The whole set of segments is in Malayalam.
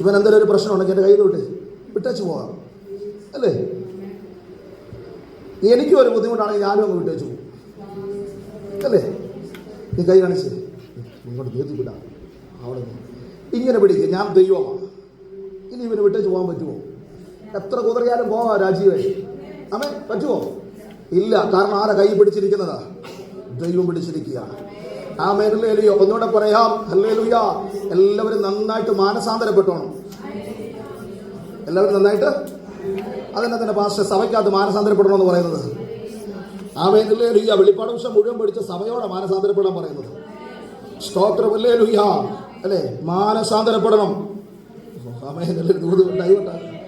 ഇവൻ എന്തെങ്കിലും ഒരു പ്രശ്നം ഉണ്ടെങ്കിൽ എന്റെ കയ്യിലോട്ട് വിട്ട് വിട്ടേച്ച് പോകാം. അല്ലേ? എനിക്കും ഒരു ബുദ്ധിമുട്ടാണെങ്കിൽ ഞാനും അങ്ങ് വിട്ടേച്ച് പോകും. അല്ലേ? നീ കൈ കാണിച്ച് ഇങ്ങോട്ട് തീർത്തില്ല അവിടെ ഇങ്ങനെ പിടിക്കുക ഞാൻ ദൈവമാണ്. ഇനി ഇവന് വിട്ടേച്ച് പോകാൻ പറ്റുമോ? എത്ര കുതിരയാലും പോവാ രാജീവേ. അമ്മേ പറ്റുമോ? ഇല്ല. കാരണം ആരാ കൈ പിടിച്ചിരിക്കുന്നതാ? ദൈവം പിടിച്ചിരിക്കുകയാണ്. ആ ഒന്നുകൂടെ പറയാം. ഹല്ലേലൂയ. എല്ലാവരും നന്നായിട്ട് മാനസാന്തരപ്പെട്ടോണം എല്ലാവരും നന്നായിട്ട്? അതെന്നെ തന്നെ പാസ്റ്റർ സഭയ്ക്കകത്ത് മാനസാന്തരപ്പെടണമെന്ന് പറയുന്നത്. ആ മേഖലയിലെയ്യ വെളിപ്പാട് വിഷം മുഴുവൻ പഠിച്ച സഭയോടെ മാനസാന്തരപ്പെടാൻ പറയുന്നത്. സ്തോത്രമല്ലേ അല്ലേ? മാനസാന്തരപ്പെടണം. അമേനല്ലേ ദൂത് ഡൈവട്ടാണ്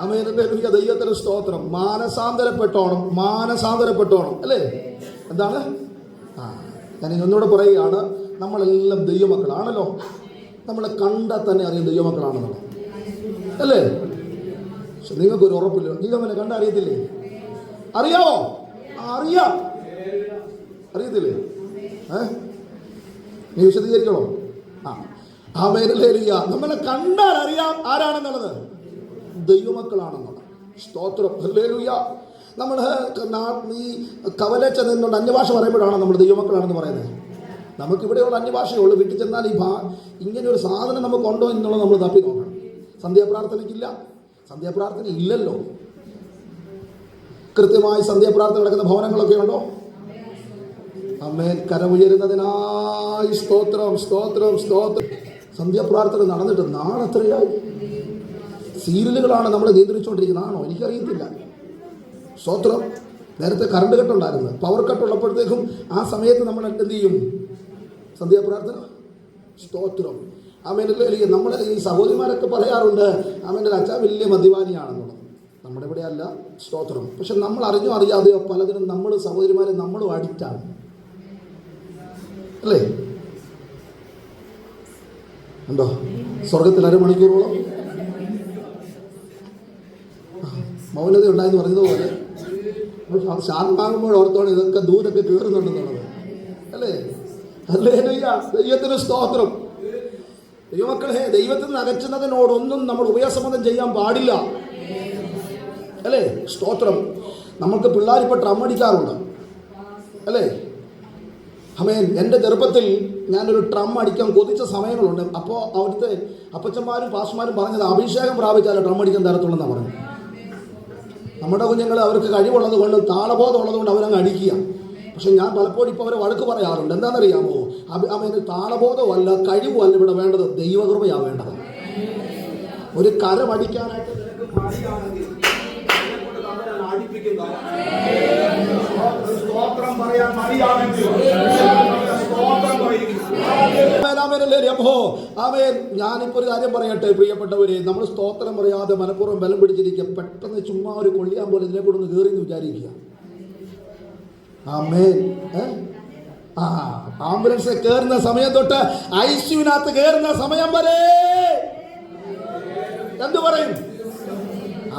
അമേനല്ലേ ലുയ്യ ദൈവത്തിന് സ്തോത്രം. മാനസാന്തരപ്പെട്ടോണം. മാനസാന്തരപ്പെട്ടോണം. അല്ലേ? എന്താണ്? ഞാൻ ഇന്നൊന്നുകൂടെ പറയുകയാണ് നമ്മളെല്ലാം ദൈവമക്കളാണല്ലോ. നമ്മളെ കണ്ടാൽ തന്നെ അറിയാം ദൈവമക്കളാണെന്നുള്ളത് അല്ലേ? പക്ഷെ നിങ്ങൾക്കൊരു ഉറപ്പില്ല. നീ കണ്ട അറിയത്തില്ലേ? അറിയാവോ? അറിയാം. അറിയത്തില്ലേ? ഏ? നീ വിശദീകരിക്കണോ? ആ. ആ മേഖലയിലില്ല നമ്മളെ കണ്ടാൽ അറിയാം ആരാണെന്നുള്ളത്? ദൈവമക്കളാണെന്നുള്ളത് സ്തോത്രം. ഹല്ലേലൂയ. നമ്മൾ ഈ കവലച്ച നിന്നുകൊണ്ട് അന്യഭാഷ പറയുമ്പോഴാണ് നമ്മൾ ദൈവമക്കളാണെന്ന് പറയുന്നത്? നമുക്കിവിടെയുള്ള അന്യഭാഷയേ ഉള്ളൂ. വീട്ടിൽ ചെന്നാൽ ഈ ഭാ ഇങ്ങനെ ഒരു സാധനം നമുക്കുണ്ടോ എന്നുള്ളത് നമ്മൾ തപ്പി നോക്കണം. സന്ധ്യാപ്രാർത്ഥനയ്ക്കില്ല. സന്ധ്യാപ്രാർത്ഥന ഇല്ലല്ലോ. കൃത്യമായി സന്ധ്യാപ്രാർത്ഥന നടക്കുന്ന ഭവനങ്ങളൊക്കെ ഉണ്ടോ? അമ്മേൻ കരമുയരുന്നതിനായി സ്തോത്രം സ്തോത്രം സ്തോത്രം. സന്ധ്യാപ്രാർത്ഥന നടന്നിട്ട് നാളെത്രയായി? സീരിയലുകളാണ് നമ്മൾ നിയന്ത്രിച്ചുകൊണ്ടിരിക്കുന്നത്. ആണോ? എനിക്കറിയത്തില്ല. സ്തോത്രം. നേരത്തെ കറണ്ട് കട്ടുണ്ടായിരുന്നു പവർ കട്ട് ഉള്ളപ്പോഴത്തേക്കും ആ സമയത്ത് നമ്മൾ എന്ത് ചെയ്യും? സന്ധ്യാപ്രാർത്ഥന സ്തോത്രം. ആമേനല്ലേ നമ്മൾ ഈ സഹോദരിമാരൊക്കെ പറയാറുണ്ട് ആമേന്റെ അച്ഛ വലിയ മദ്യപാനിയാണെന്നുള്ളത്. നമ്മുടെ ഇവിടെ അല്ല. സ്തോത്രം. പക്ഷെ നമ്മൾ അറിഞ്ഞോ അറിയാതെയോ പലതിനും നമ്മൾ സഹോദരിമാരെ നമ്മളും അഡിക്റ്റാണ് അല്ലേ? ഉണ്ടോ? സ്വർഗത്തിൽ അരമണിക്കൂറോളം. മൗനത ഉണ്ടായെന്ന് പറഞ്ഞതുപോലെ അത് ശാന്തമാകുമ്പോൾ ഓർത്തോളം ഇതൊക്കെ ദൂരൊക്കെ കയറുന്നുണ്ടെന്നുള്ളത് അല്ലേ? അല്ലേ ദൈവത്തിന് സ്തോത്രം. ദൈവമക്കളെ ദൈവത്തിൽ നിന്ന് അകറ്റുന്നതിനോടൊന്നും നമ്മൾ ഉപയസമ്മതം ചെയ്യാൻ പാടില്ല. അല്ലേ? സ്തോത്രം. നമുക്ക് പിള്ളേരിപ്പോൾ ഡ്രം അടിക്കാറുണ്ട്. അല്ലേ? അമേൻ. എന്റെ ചെറുപ്പത്തിൽ ഞാനൊരു ട്രം അടിക്കാൻ കൊതിച്ച സമയങ്ങളുണ്ട്. അപ്പോൾ അവിടുത്തെ അപ്പച്ചന്മാരും പാസ്മാരും പറഞ്ഞത് അഭിഷേകം പ്രാപിച്ചാലേ ഡ്രം അടിക്കാൻ തരത്തുള്ളൂ എന്നാണ് പറഞ്ഞത്. നമ്മുടെ കുഞ്ഞുങ്ങൾ അവർക്ക് കഴിവുള്ളത് കൊണ്ട് താളബോധം ഉള്ളത് കൊണ്ട് അവരങ്ങ് അടിക്കുക. പക്ഷെ ഞാൻ പലപ്പോഴും ഇപ്പോൾ അവരെ വഴക്ക് പറയാറുണ്ട്. എന്താണെന്നറിയാമോ? അവ- അവന് താളബോധമല്ല കഴിവുമല്ല ഇവിടെ വേണ്ടത്. ദൈവകൃപയാണ് വേണ്ടത്. ഒരു കരമടിക്കാനായിട്ട് പറയാൻ സ്തോത്രം പറയും. അല്ലേ? അപ്പോ? ആമേൻ ഞാനിപ്പോൾ ഒരു കാര്യം പറയട്ടെ പ്രിയപ്പെട്ടവരെ. നമ്മൾ സ്തോത്രം പറയാതെ മനഃപൂർവം ബലം പിടിച്ചിരിക്കുക പെട്ടെന്ന് ചുമ്മാ ഒരു കൊള്ളിയാൻ പോലെ ഇതിനെ കൂടെ ഒന്ന് കയറി എന്ന് വിചാരിക്കുക. ആമേൻ? ആ ആംബുലൻസ് കയറുന്ന സമയം തൊട്ട് ഐ സിനകത്ത് കയറുന്ന സമയം വരെ. എന്ത് പറയും?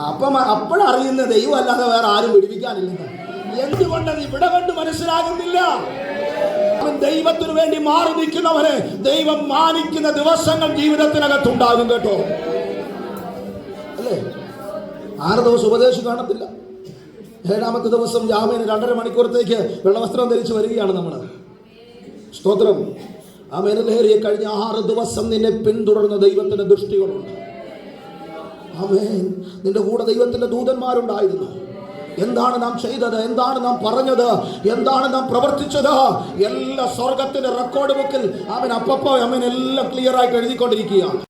അപ്പം അപ്പോഴറിയുന്ന ദൈവം അല്ലാതെ വേറെ ആരും പിടിപ്പിക്കാനില്ലെന്ന്. എന്തുകൊണ്ടത് ഇവിടെ കണ്ട് മനസ്സിലാകുന്നില്ല? ദൈവത്തിനു വേണ്ടി മാറി നിൽക്കുന്നവരെ ദൈവം മാനിക്കുന്ന ദിവസങ്ങൾ ജീവിതത്തിനകത്തുണ്ടാകും കേട്ടോ. അല്ലേ? ആറ് ദിവസം ഉപദേശം കാണത്തില്ല. ഏഴാമത്തെ ദിവസം ജാമ്യന് രണ്ടര മണിക്കൂറത്തേക്ക് വെള്ളവസ്ത്രം ധരിച്ച് വരികയാണ് നമ്മൾ സ്തോത്രം. ആ മേനലേറിയ കഴിഞ്ഞ ആറ് ദിവസം നിന്നെ പിന്തുടർന്ന ദൈവത്തിന്റെ ദൃഷ്ടികളുണ്ട്. ആമേൻ. നിന്റെ കൂടെ ദൈവത്തിന്റെ ദൂതന്മാരുണ്ടായിരുന്നു. എന്താണ് നാം ചെയ്തത്? എന്താണ് നാം പറഞ്ഞത്? എന്താണ് നാം പ്രവർത്തിച്ചത്? എല്ലാ സ്വർഗത്തിന്റെ റെക്കോർഡ് ബുക്കിൽ അവൻ അപ്പപ്പോ അവൻ എല്ലാം ക്ലിയർ ആയിട്ട് എഴുതിക്കൊണ്ടിരിക്കുകയാണ്.